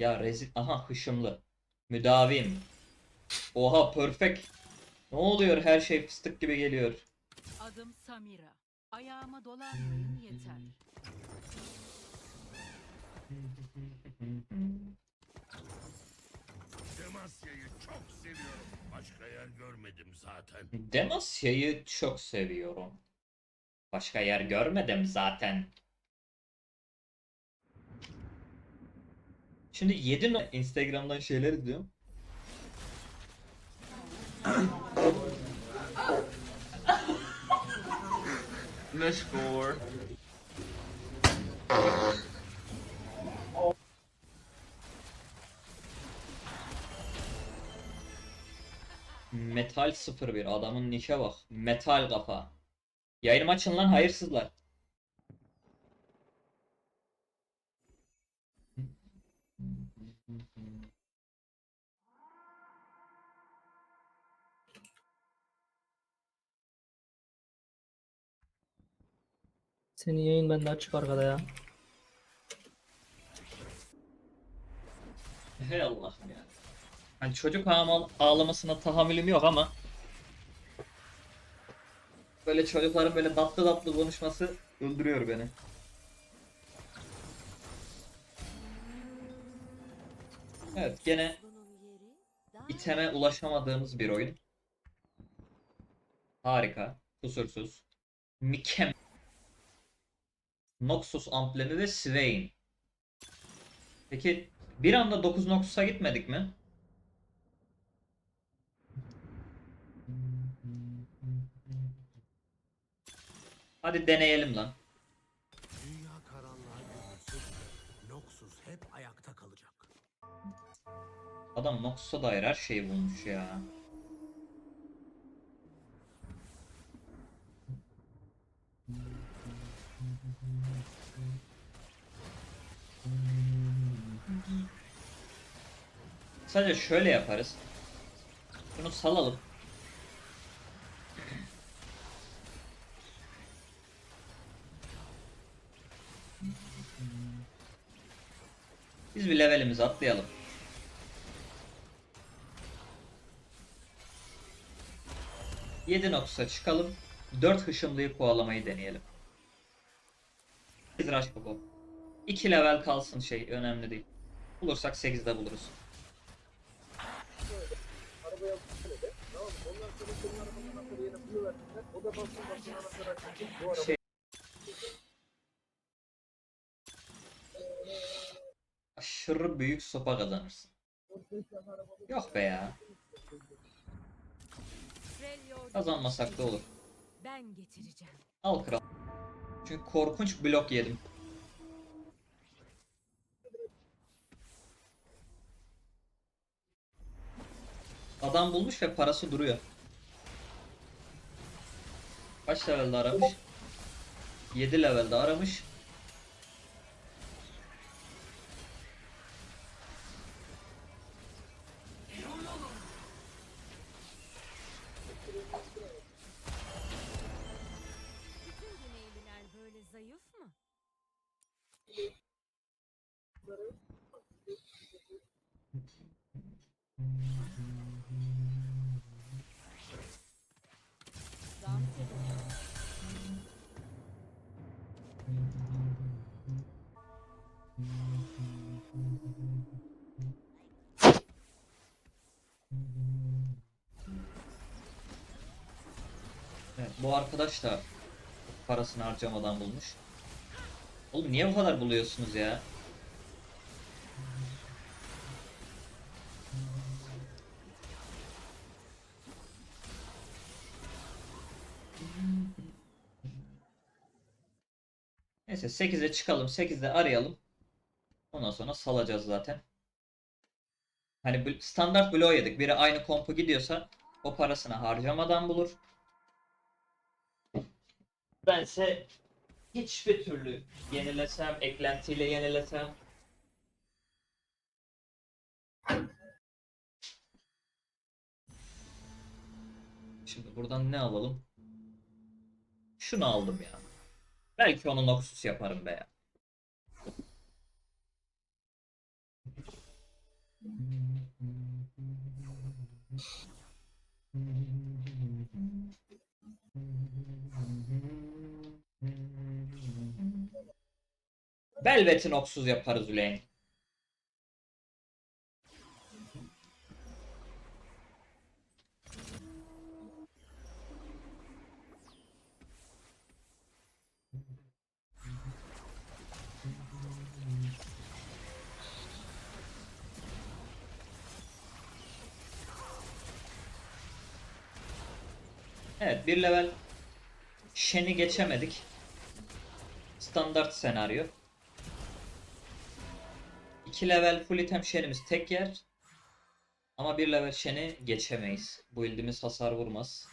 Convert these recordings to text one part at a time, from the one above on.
Ya rezil. Aha hışımlı. Müdavim. Oha perfect. Ne oluyor her şey fıstık gibi geliyor. Adım Samira. Ayağıma dolanmayın yeter. Demasya'yı çok seviyorum. Başka yer görmedim zaten. Demasya'yı çok seviyorum. Başka yer görmedim zaten. Şimdi 7 no Instagram'dan şeyler izliyorum. Meşgul. Metal 01 adamın nişe bak. Metal kafa. Yayınımı açın lan hayırsızlar. Senin yayın bende açık arkada ya. Hey Allah'ım ya. Hani çocuk ağlamasına tahammülüm yok ama böyle çocukların böyle tatlı tatlı konuşması öldürüyor beni. Evet gene iteme ulaşamadığımız bir oyun. Harika. Kusursuz. Mükemmel. Noxus amblemi ve Swain. Peki bir anda 9 Noxus'a gitmedik mi? Hadi deneyelim lan. Dünya karanlığa gömülse bile Noxus hep ayakta kalacak. Adam Noxus'a dair her şeyi bulmuş ya. Sadece şöyle yaparız. Bunu salalım. Biz bir levelimizi atlayalım. Yedi Noxus'a çıkalım. 4 hışımlıyı kovalamayı deneyelim. Rush bu. 2 level kalsın şey önemli değil. Bulursak 8'de buluruz. Şey... Aşırı büyük sopa kazanırsın. Yok be ya. Kazanmasak da olur. Ben getireceğim. Al kral. Çünkü korkunç blok yedim. Adam bulmuş ve parası duruyor. Kaç levelde aramış? 7 levelde aramış. Bu arkadaş da parasını harcamadan bulmuş. Oğlum niye bu kadar buluyorsunuz ya? Neyse 8'e çıkalım. 8'de arayalım. Ondan sonra salacağız zaten. Hani standart bloğu yedik. Biri aynı kompu gidiyorsa o parasını harcamadan bulur. Bense hiçbir türlü yenilesem, eklentiyle yenilesem Şimdi buradan ne alalım? Şunu aldım ya. Belki onu Noxus yaparım be ya. Velvet'in oksuz yaparız Üleyin. Evet bir level Shen'i geçemedik. Standart senaryo. 2 level full item Shen'imiz tek yer. Ama bir level Shen'i geçemeyiz. Bu build'imiz hasar vurmaz.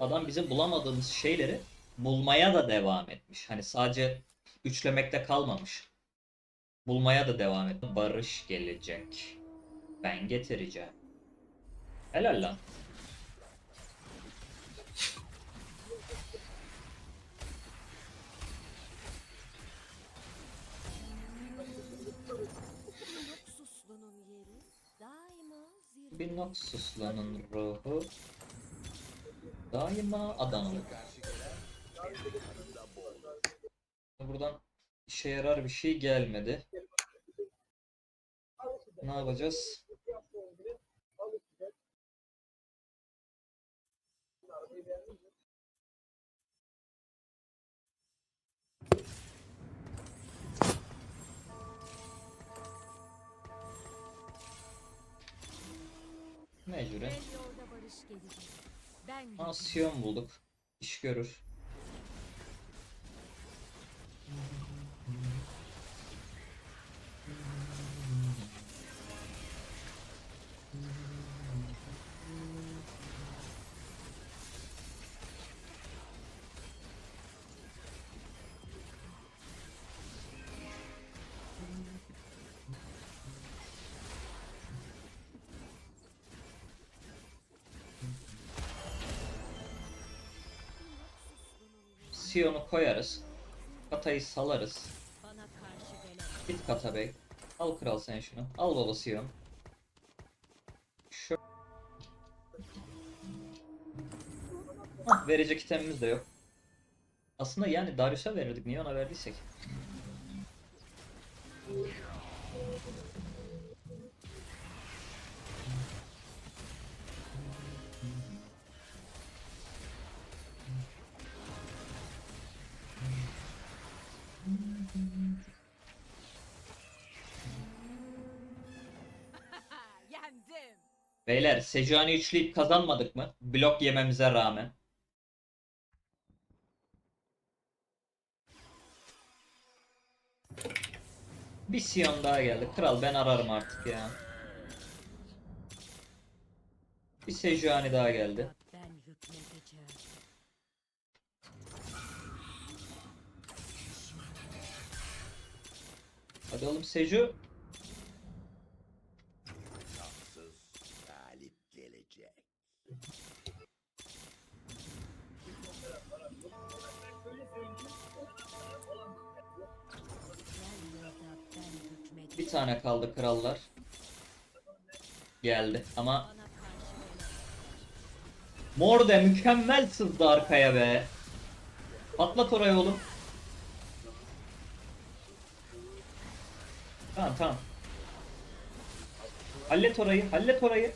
Adam bizim bulamadığımız şeyleri bulmaya da devam etmiş. Hani sadece üçlemekte kalmamış. Bulmaya da devam et. Barış gelecek. Ben getireceğim. Helal lan. Bir Noxus'lanın ruhu daima Adanalı. Buradan işe yarar bir şey gelmedi. Ne yapacağız? Mecburen. Asyon bulduk. İş görür. Sion'u koyarız. Katayı salarız. Git Kata Bey. Al kral sen şunu. Al baba Sion. Şu... Hah, verecek itemimiz de yok. Aslında yani Darius'a verirdik. Niye ona verdiysek? Beyler Sejuani üçleyip kazanmadık mı? Blok yememize rağmen. Bir Sion daha geldi. Kral ben ararım artık ya. Bir Sejuani daha geldi. Hadi oğlum Seju. Krallar. Geldi ama. Morde mükemmel sızdı arkaya be. Patlat orayı oğlum. Tamam tamam. Hallet orayı, hallet orayı.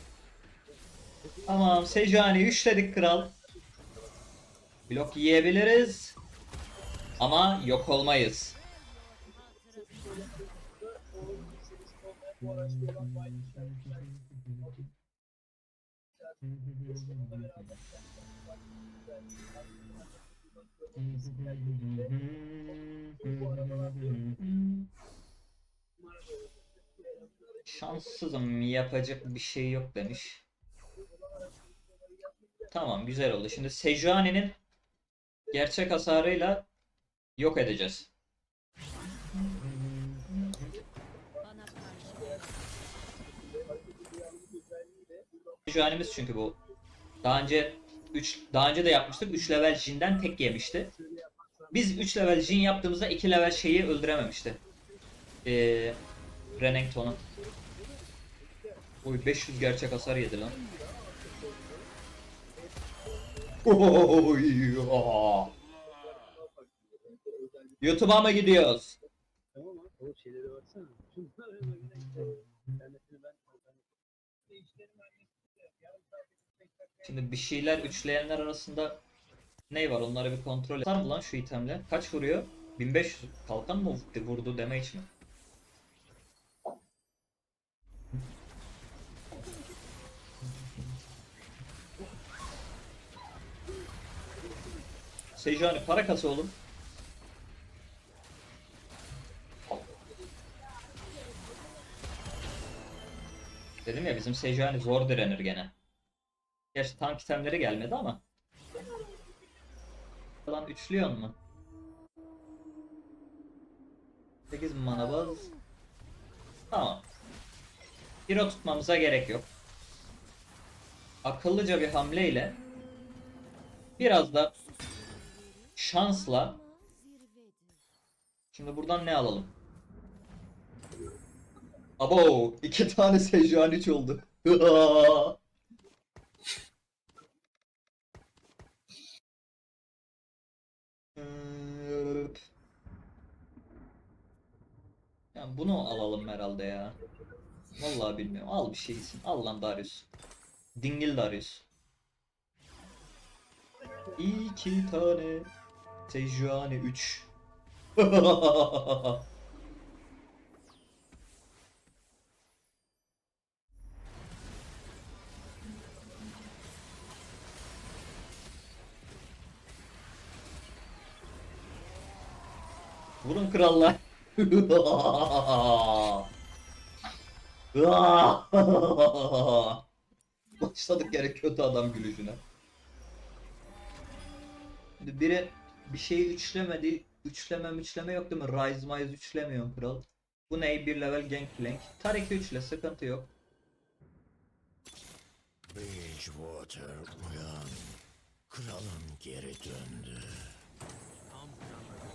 Tamam, Sejani üçledik kral. Blok yiyebiliriz. Ama yok olmayız. Şanssızım yapacak bir şey yok demiş. Tamam güzel oldu. Şimdi Sejuani'nin gerçek hasarıyla yok edeceğiz. Sejuani'miz çünkü bu. Daha önce 3 daha önce de yapmıştık. 3 level Jin'den tek yemişti. Biz 3 level Jin yaptığımızda 2 level şeyi öldürememişti. Ee, Renekton'u. Oy 500 gerçek hasar yedi lan. Oy. YouTube'a mı gidiyoruz? Tamam abi o şeylere baksana. Şimdi bir şeyler üçleyenler arasında ne var onları bir kontrol et. Lan şu itemle? Kaç vuruyor? 1500 kalkan mı vurdu damage mi? Sejuani para kası oğlum. Dedim ya bizim Sejuani zor direnir gene. Gerçi tank itemleri gelmedi ama. Lan üçlüyor mu? 8 mana baz. Tamam. Hero tutmamıza gerek yok. Akıllıca bir hamleyle biraz da şansla. Şimdi buradan ne alalım? Abo iki tane Sejuani oldu. Yani bunu alalım herhalde ya. Vallahi bilmiyorum. Al bir şeysin. Al lan Darius. Dingil Darius. İki tane Sejuani 3. Vurun krallar. Başladık gene kötü adam gülüşüne. Şimdi biri bir şeyi üçlemedi. Üçleme üçleme yok değil mi? Rise Mize üçlemiyor kral. Bu ne? Bir level Gangplank. Tarik üçle sıkıntı yok. Bridgewater uyan. Kralın geri döndü.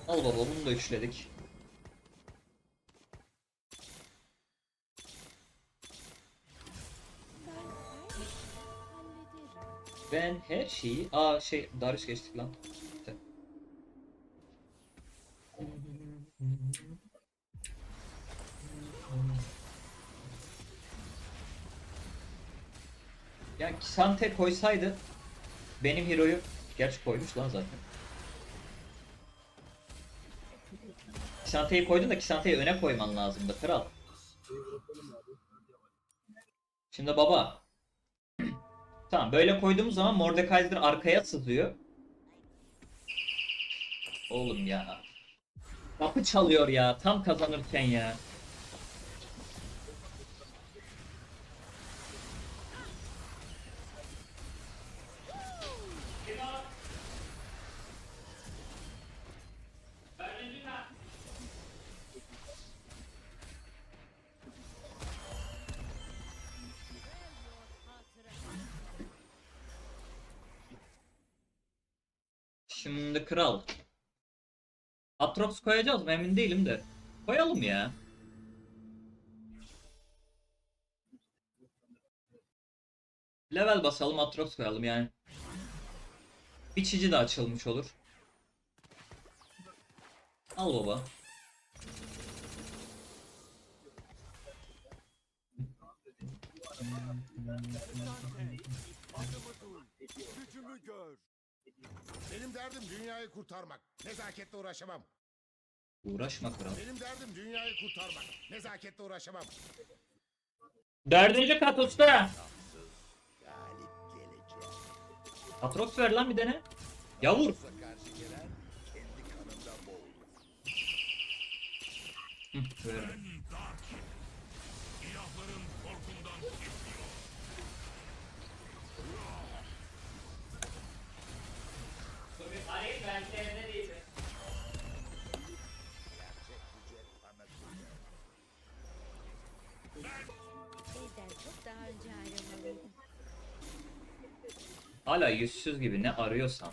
Al baba bunu da üçledik. Ben her şeyi... Aa şey Darius geçtik lan. Gitti. Yani Kisante koysaydı benim hero'yu gerçi koymuş lan zaten. Kisante'yi koydun da Kisante'yi öne koyman lazımdı kral. Şimdi baba. Tamam böyle koyduğumuz zaman Mordekaiser arkaya sızıyor. Oğlum ya. Kapı çalıyor ya tam kazanırken ya. Şimdi kral. Atrox koyacağız mı emin değilim de. Koyalım ya. Level basalım Atrox koyalım yani. Biçici de açılmış olur. Al baba. Gücümü gör. Benim derdim dünyayı kurtarmak. Nezaketle uğraşamam. Uğraşma kral. Benim derdim dünyayı kurtarmak. Nezaketle uğraşamam. Dördüncü kat usta. Atrox ver lan bir dene. Yavur. Hı, ver. Hala yüzsüz gibi ne arıyorsam.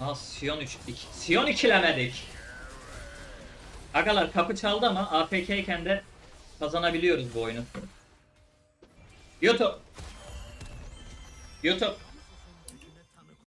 Aa Sion 3 2. Sion 2'lemedik. Agalar kapı çaldı ama AFK iken de kazanabiliyoruz bu oyunu. YouTube. YouTube.